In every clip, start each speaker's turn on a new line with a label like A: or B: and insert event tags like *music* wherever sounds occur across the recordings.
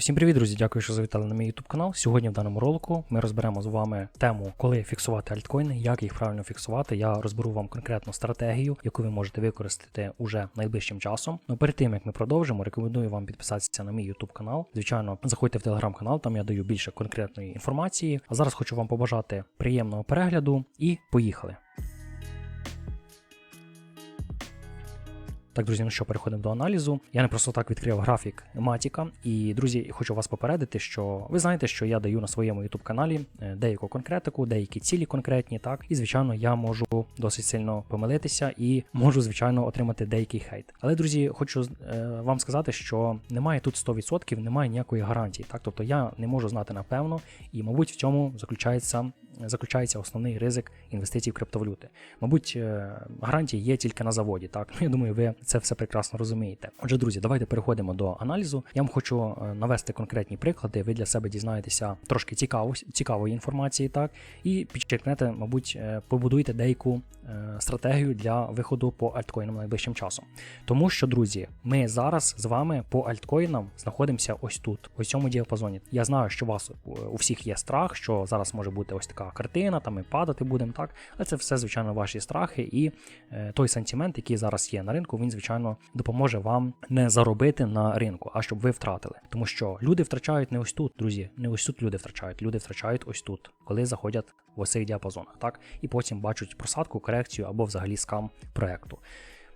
A: Усім привіт, друзі! Дякую, що завітали на мій YouTube канал. Сьогодні в даному ролику ми розберемо з вами тему, коли фіксувати альткоїни, як їх правильно фіксувати. Я розберу вам конкретну стратегію, яку ви можете використати уже найближчим часом. Ну перед тим як ми продовжимо, рекомендую вам підписатися на мій YouTube канал. Звичайно, заходьте в телеграм канал, там я даю більше конкретної інформації. А зараз хочу вам побажати приємного перегляду і поїхали. Так, друзі, ну що, переходимо до аналізу. Я не просто так відкрив графік Матіка. І, друзі, хочу вас попередити, що ви знаєте, що я даю на своєму YouTube каналі е, деяку конкретику, деякі цілі конкретні, так. І, звичайно, я можу досить сильно помилитися і можу, звичайно, отримати деякий хейт. Але, друзі, хочу е, вам сказати, що немає тут 100%, немає ніякої гарантії. Так, тобто я не можу знати напевно, і, мабуть, в цьому заключається. Заключається основний ризик інвестицій в криптовалюти. Мабуть, е, гарантії є тільки на заводі. Так, ну я думаю, ви це все прекрасно розумієте. Отже, друзі, давайте переходимо до аналізу. Я вам хочу е, навести конкретні приклади. Ви для себе дізнаєтеся трошки цікаво, цікавої інформації, так і підчеркнете, мабуть, е, побудуйте деяку стратегію для виходу по альткоїнам найближчим часом. Тому що, друзі, ми зараз з вами по альткоїнам знаходимося ось тут, ось цьому діапазоні. Я знаю, що у вас у всіх є страх, що зараз може бути ось така картина, там ми падати будемо, так. Але це все, звичайно, ваші страхи, і е, той сантимент, який зараз є на ринку, він, звичайно, допоможе вам не заробити на ринку, а щоб ви втратили. Тому що люди втрачають не ось тут, друзі, не ось тут люди втрачають, люди втрачають ось тут, коли заходять в ось цих діапазонах, так, і потім бачать просадку, корекцію або взагалі скам проекту.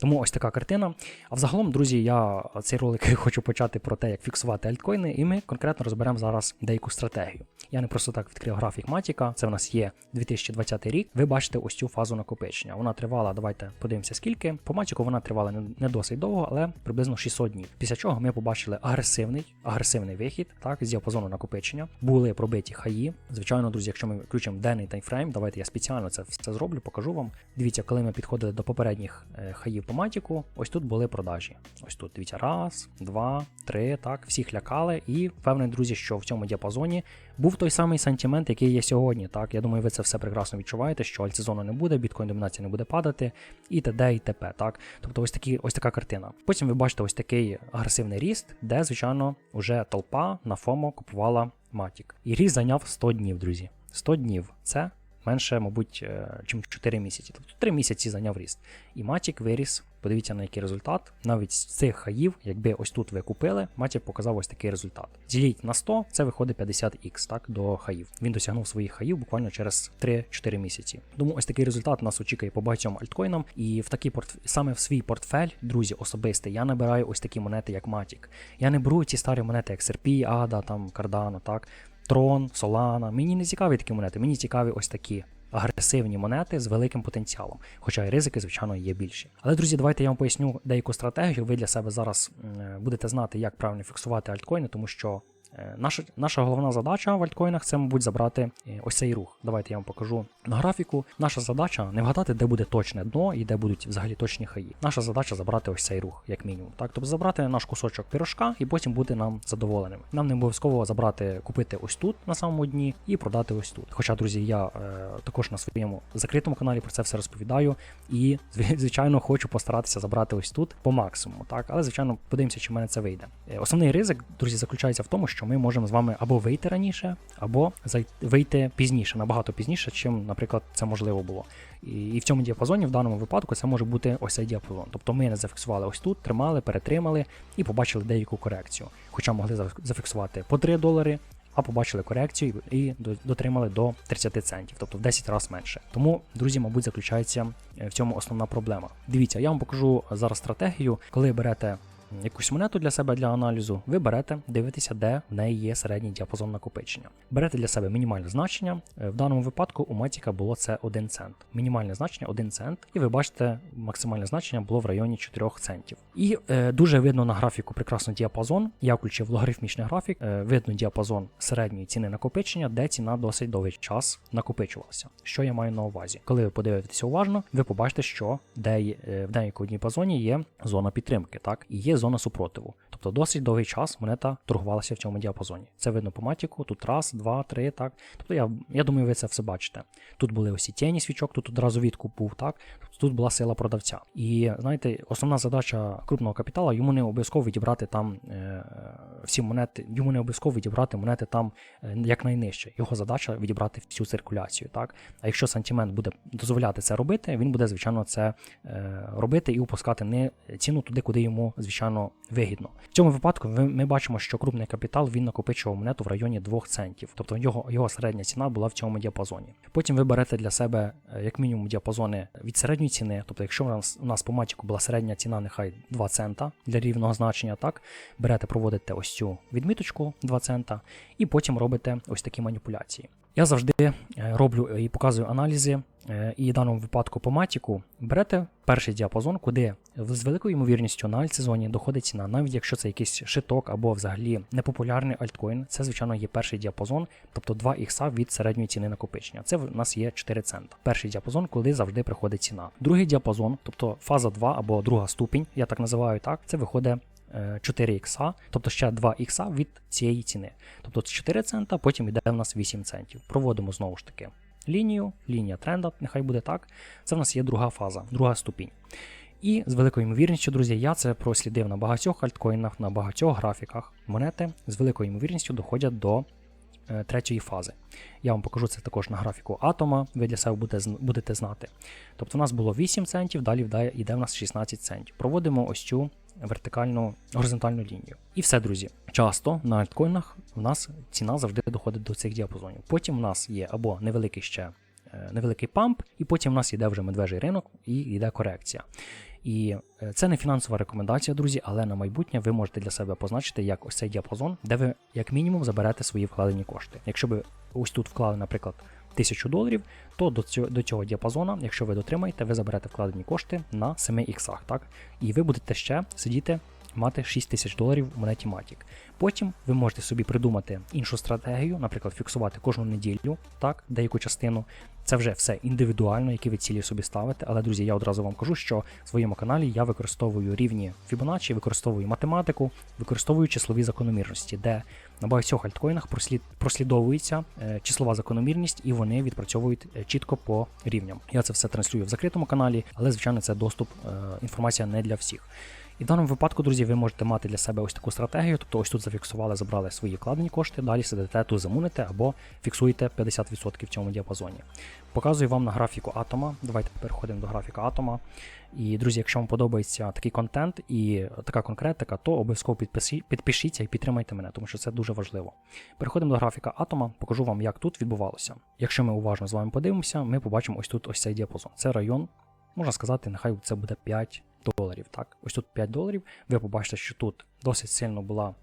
A: Тому ось така картина. А взагалом, друзі, я цей ролик *laughs* хочу почати про те, як фіксувати альткоїни, і ми конкретно розберемо зараз деяку стратегію. Я не просто так відкрив графік Матіка, це в нас є 2020 рік. Ви бачите ось цю фазу накопичення. Вона тривала, давайте подивимося скільки. По Матіку вона тривала не досить довго, але приблизно 600 днів. Після чого ми побачили агресивний агресивний вихід, так, з діапазону накопичення. Були пробиті хаї. Звичайно, друзі, якщо ми включимо денний таймфрейм, давайте я спеціально це все зроблю, покажу вам. Дивіться, коли ми підходили до попередніх е, хаїв по Матіку, ось тут були продажі. Ось тут дивіться, раз, два, три. Так, всіх лякали, і впевнений, друзі, що в цьому діапазоні був той самий сантимент, який є сьогодні. Так, я думаю, ви це все прекрасно відчуваєте, що альтсезону не буде, біткоін домінація не буде падати, і т.д. і т.п. Так, тобто, ось такі, ось така картина. Потім ви бачите ось такий агресивний ріст, де, звичайно, вже толпа на ФОМО купувала Матік. І ріст зайняв 100 днів, друзі. 100 днів це менше, мабуть, е, чим 4 місяці. Тобто 3 місяці зайняв ріст. І Матік виріс. Подивіться на який результат. Навіть з цих хаїв, якби ось тут ви купили, Матік показав ось такий результат. Діліть на 100, це виходить 50х так, до хаїв. Він досягнув своїх хаїв буквально через 3-4 місяці. Тому ось такий результат нас очікує по багатьом альткоїнам. І в такий портф... саме в свій портфель, друзі, особистий, я набираю ось такі монети, як Матік. Я не беру ці старі монети, як SRP, ADA, там Cardano, так. Трон, Solana. Мені не цікаві такі монети, мені цікаві ось такі агресивні монети з великим потенціалом, хоча і ризики, звичайно, є більші. Але, друзі, давайте я вам поясню деяку стратегію. Ви для себе зараз будете знати, як правильно фіксувати альткоїни, тому що Е, наша наша головна задача в альткоїнах це, мабуть, забрати е, ось цей рух. Давайте я вам покажу на графіку. Наша задача не вгадати, де буде точне дно і де будуть взагалі точні хаї. Наша задача забрати ось цей рух, як мінімум. Так, тобто забрати наш кусочок пірожка і потім бути нам задоволеними. Нам не обов'язково забрати, купити ось тут на самому дні і продати ось тут. Хоча, друзі, я е, також на своєму закритому каналі про це все розповідаю. І, звичайно, хочу постаратися забрати ось тут по максимуму. Так, але звичайно, подивимося, чи в мене це вийде. Е, основний ризик, друзі, заключається в тому, що ми можемо з вами або вийти раніше, або вийти пізніше, набагато пізніше, чим, наприклад, це можливо було. І, і в цьому діапазоні, в даному випадку, це може бути ось цей діапазон. Тобто ми не зафіксували ось тут, тримали, перетримали і побачили деяку корекцію. Хоча могли зафіксувати по 3 долари. А побачили корекцію і дотримали до 30 центів, тобто в 10 разів менше. Тому, друзі, мабуть, заключається е, в цьому основна проблема. Дивіться, я вам покажу зараз стратегію, коли берете якусь монету для себе для аналізу, ви берете, дивитеся, де в неї є середній діапазон накопичення. Берете для себе мінімальне значення. Е, в даному випадку у Матіка було це 1 цент. Мінімальне значення 1 цент, і ви бачите, максимальне значення було в районі 4 центів. І е, дуже видно на графіку прекрасно діапазон. Я включив логарифмічний графік, е, видно діапазон середньої ціни накопичення, де ціна досить довгий час накопичувалася. Що я маю на увазі? Коли ви подивитеся уважно, ви побачите, що де, е, в деякому діапазоні є зона підтримки, так, і є зона супротиву. Тобто досить довгий час монета торгувалася в цьому діапазоні. Це видно по матіку, тут раз, два, три, так. Тобто я я думаю, ви це все бачите. Тут були ось ці тіні свічок, тут одразу відкуп був, так. Тут була сила продавця. І знаєте, основна задача крупного капітала йому не обов'язково відібрати там е, всі монети, йому не обов'язково відібрати монети там е, якнайнижче. Його задача відібрати всю циркуляцію. Так? А якщо сантимент буде дозволяти це робити, він буде, звичайно, це е, робити і опускати не ціну туди, куди йому, звичайно, вигідно. В цьому випадку ми, бачимо, що крупний капітал він накопичував монету в районі 2 центів, тобто його, його середня ціна була в цьому діапазоні. Потім ви берете для себе як мінімум діапазони від середньої ціни, тобто, якщо у нас у нас по матіку була середня ціна, нехай 2 цента для рівного значення, так берете, проводите ось цю відміточку 2 цента, і потім робите ось такі маніпуляції. Я завжди е, роблю і показую аналізи, е, і в даному випадку по матіку берете перший діапазон, куди з великою ймовірністю на альтсезоні доходить ціна, навіть якщо це якийсь шиток або взагалі непопулярний альткоін, це звичайно є перший діапазон, тобто 2 ікса від середньої ціни накопичення. Це в нас є 4 цента. Перший діапазон, коли завжди приходить ціна. Другий діапазон, тобто фаза 2 або друга ступінь, я так називаю так, це виходить 4 ікса, тобто ще 2 ікса від цієї ціни. Тобто 4 цента, потім йде в нас 8 центів. Проводимо знову ж таки лінію, лінія тренда, нехай буде так. Це в нас є друга фаза, друга ступінь. І з великою ймовірністю, друзі, я це прослідив на багатьох альткоїнах, на багатьох графіках. Монети з великою ймовірністю доходять до е, третьої фази. Я вам покажу це також на графіку атома, ви для себе будете, знати. Тобто у нас було 8 центів, далі йде в нас 16 центів. Проводимо ось цю вертикальну горизонтальну лінію. І все, друзі. Часто на альткоїнах в нас ціна завжди доходить до цих діапазонів. Потім в нас є або невеликий ще е, невеликий памп, і потім в нас йде вже медвежий ринок і йде корекція. І е, це не фінансова рекомендація, друзі, але на майбутнє ви можете для себе позначити як ось цей діапазон, де ви як мінімум заберете свої вкладені кошти. Якщо ви ось тут вклали, наприклад, 1000 доларів, то до цього до цього діапазону, якщо ви дотримаєте, ви заберете вкладені кошти на 7 іксах, так? І ви будете ще сидіти. Мати 6 тисяч доларів в монеті Matic. Потім ви можете собі придумати іншу стратегію, наприклад, фіксувати кожну неділю, так, деяку частину. Це вже все індивідуально, які ви цілі собі ставите. Але, друзі, я одразу вам кажу, що в своєму каналі я використовую рівні Fibonacci, використовую математику, використовую числові закономірності, де на багатьох альткоїнах прослід... прослідовується е, числова закономірність, і вони відпрацьовують е, чітко по рівням. Я це все транслюю в закритому каналі, але звичайно це доступ, е, інформація не для всіх. І в даному випадку, друзі, ви можете мати для себе ось таку стратегію, тобто ось тут зафіксували, забрали свої вкладені кошти, далі сидите тут замуните або фіксуєте 50% в цьому діапазоні. Показую вам на графіку атома. Давайте переходимо до графіка атома. І, друзі, якщо вам подобається такий контент і така конкретика, то обов'язково підпишіться і підтримайте мене, тому що це дуже важливо. Переходимо до графіка атома, покажу вам, як тут відбувалося. Якщо ми уважно з вами подивимося, ми побачимо ось тут ось цей діапазон. Це район, можна сказати, нехай це буде 5 доларів. Так, Ось тут 5 доларів. Ви побачите, що тут досить сильно була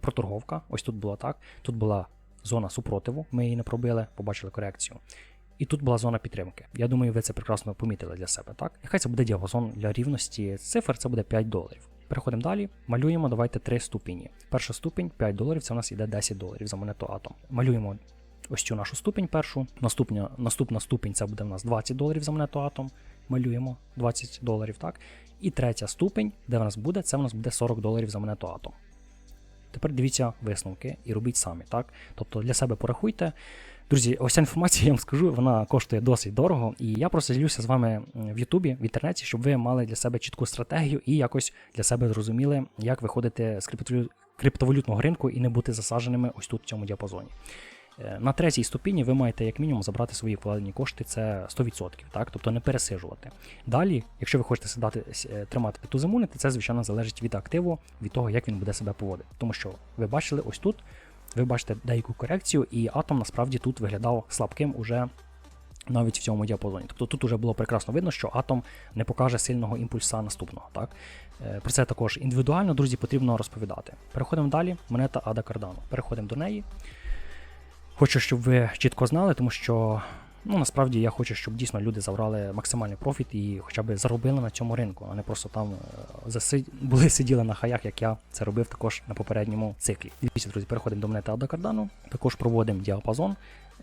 A: проторговка. Ось тут була так. Тут була зона супротиву, ми її не пробили, побачили корекцію. І тут була зона підтримки. Я думаю, ви це прекрасно помітили для себе. так? Нехай це буде діапазон для рівності цифр, це буде 5 доларів. Переходимо далі, малюємо, давайте три ступені. Перша ступінь 5 доларів, це у нас іде 10 доларів за монету атом. Малюємо ось цю нашу ступінь першу. Наступна наступна ступінь це буде у нас 20 доларів за монету атом. Малюємо 20 доларів, так? І третя ступень, де в нас буде, це в нас буде 40 доларів за монету атом. Тепер дивіться висновки і робіть самі. так? Тобто для себе порахуйте. Друзі, ось ця інформація, *laughs* я вам скажу, вона коштує досить дорого. І я просто ділюся з вами в Ютубі, в інтернеті, щоб ви мали для себе чітку стратегію і якось для себе зрозуміли, як виходити з криптовалютного ринку і не бути засадженими ось тут в цьому діапазоні. Е, на третій ступені ви маєте як мінімум забрати свої вкладені кошти, це 100%, так? тобто не пересижувати. Далі, якщо ви хочете сідати, е, тримати тузимунити, це, звичайно, залежить від активу, від того, як він буде себе поводити. Тому що ви бачили ось тут, ви бачите деяку корекцію, і атом насправді тут виглядав слабким уже навіть в цьому діапазоні. Тобто тут вже було прекрасно видно, що атом не покаже сильного імпульса наступного. Так? Е, про це також індивідуально, друзі, потрібно розповідати. Переходимо далі, монета Ада Cardano. Переходимо до неї. Хочу, щоб ви чітко знали, тому що ну, насправді я хочу, щоб дійсно люди забрали максимальний профіт і хоча б заробили на цьому ринку, а не просто там е, засид... були *laughs* сиділи на хаях, як я це робив також на попередньому циклі. Дивіться, друзі, переходимо до монети Адакардану, також проводимо діапазон.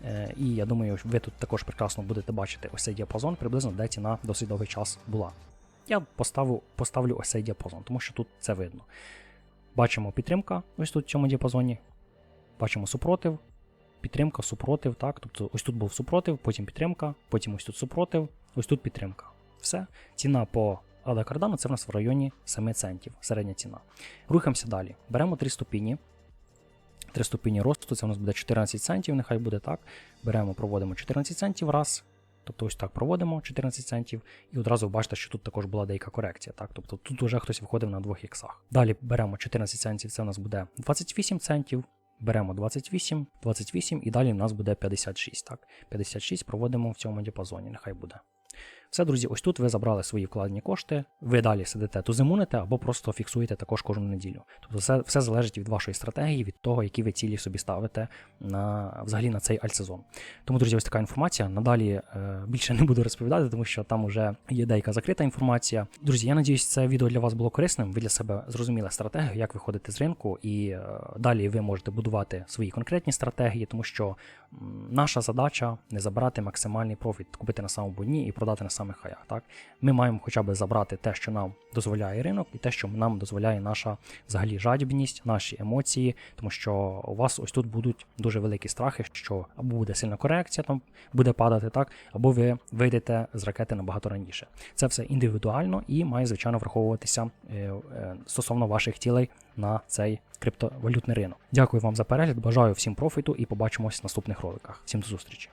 A: Е, і я думаю, ви тут також прекрасно будете бачити ось цей діапазон, приблизно де ціна досить довгий час була. Я поставлю, поставлю ось цей діапазон, тому що тут це видно. Бачимо підтримка ось тут в цьому діапазоні. Бачимо супротив, підтримка, супротив. так, Тобто ось тут був супротив, потім підтримка, потім ось тут супротив, ось тут підтримка. Все. Ціна по Ада Кардану це в нас в районі 7 центів, середня ціна. Рухаємося далі. Беремо 3 ступені. 3 ступені росту, це у нас буде 14 центів, нехай буде так. Беремо, проводимо 14 центів раз. Тобто ось так проводимо 14 центів, і одразу бачите, що тут також була деяка корекція. Так? Тобто тут вже хтось виходив на 2 іксах. Далі беремо 14 центів, це у нас буде 28 центів. Беремо 28, 28 і далі в нас буде 56. Так? 56 проводимо в цьому діапазоні, нехай буде. Все, друзі, ось тут ви забрали свої вкладені кошти, ви далі сидите тузимуните або просто фіксуєте також кожну неділю. Тобто все, все залежить від вашої стратегії, від того, які ви цілі собі ставите на, взагалі на цей альтсезон. Тому, друзі, ось така інформація. Надалі е, більше не буду розповідати, тому що там вже є деяка закрита інформація. Друзі, я надіюсь, це відео для вас було корисним. Ви для себе зрозуміли стратегію, як виходити з ринку, і е, далі ви можете будувати свої конкретні стратегії, тому що м, наша задача не забрати максимальний профіт, купити на самому дні і продати на самих хаях. Так? Ми маємо хоча б забрати те, що нам дозволяє ринок, і те, що нам дозволяє наша взагалі жадібність, наші емоції, тому що у вас ось тут будуть дуже великі страхи, що або буде сильна корекція, там буде падати, так, або ви вийдете з ракети набагато раніше. Це все індивідуально і має, звичайно, враховуватися е, е, стосовно ваших цілей на цей криптовалютний ринок. Дякую вам за перегляд, бажаю всім профіту і побачимось в наступних роликах. Всім до зустрічі!